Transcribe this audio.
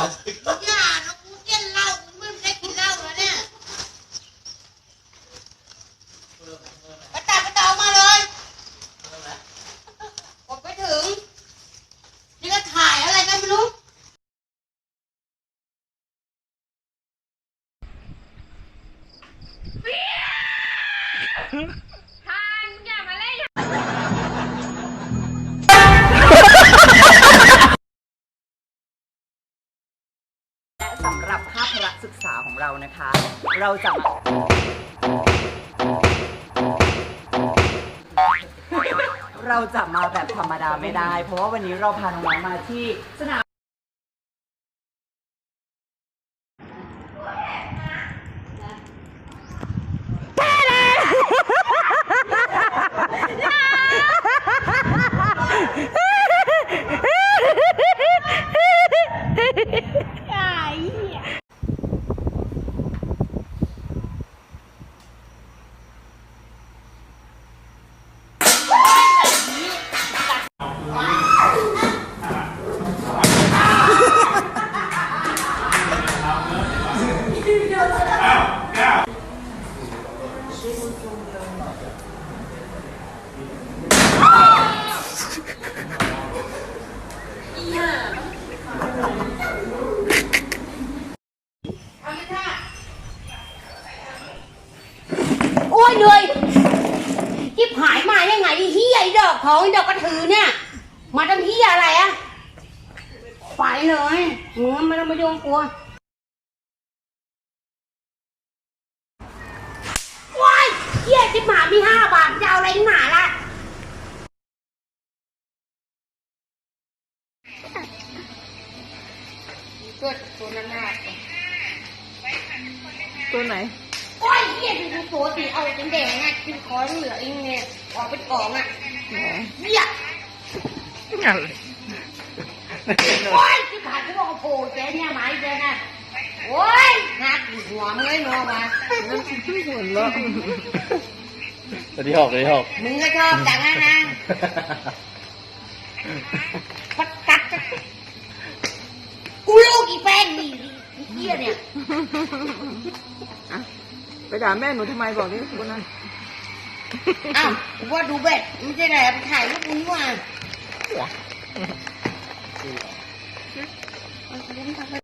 อย่านะกูเกี้ยนเหล้ากูไม่ได้กินเหล้าแล้วเนี่ยไปตัดกระดองมาเลยกดไปถึง นี่ก็ถ่ายอะไรกันไม่รู้แสำหรับภาพพละศึกษาของเรานะคะ เราจะมาเราจะมาแบบธรรมดาไม่ได้ เพราะว่าวันนี้เราพาน้องๆมาที่สนาม อ้าวโอ้ยเหนื่อยจิบหายมาได้ไงไอ้เฮียไอ้ดอกของไอ้ดอกกระถือเนี่ย มาทำเฮียอะไรอะไปเลยมึงไม่ต้องมายุ่งกลัวาย เฮียจิบหายมีห้าบาทจะเอาอะไรหนาล่ะตัวตัวนั้นน่าตัวไหน โอ้ยเฮียดูตัวสีเอาเป็นแดงอะกินคอเหลือเองเนี่ยออกเป็นกล่องอะเนี่ยโอ้ยที่ผ่านที่บอกว่าโผล่เจ๊เนี่ยหมายเจ๊นะโอ้ยหักหัวมึงเลยมึงเอามาสวัสดีหกสวัสดีหกมึงก็ชอบจังนะนะปัดกัดจะกูลูกอีแป้งนี่ไอ้เฮียเนี่ยไปด่าแม่หนูทำไมบอกดิคนนั้นอ้าวกูว่าดูเบ็ดไม่ใช่ไหนไปถ่ายรูปมึงนี่หว่า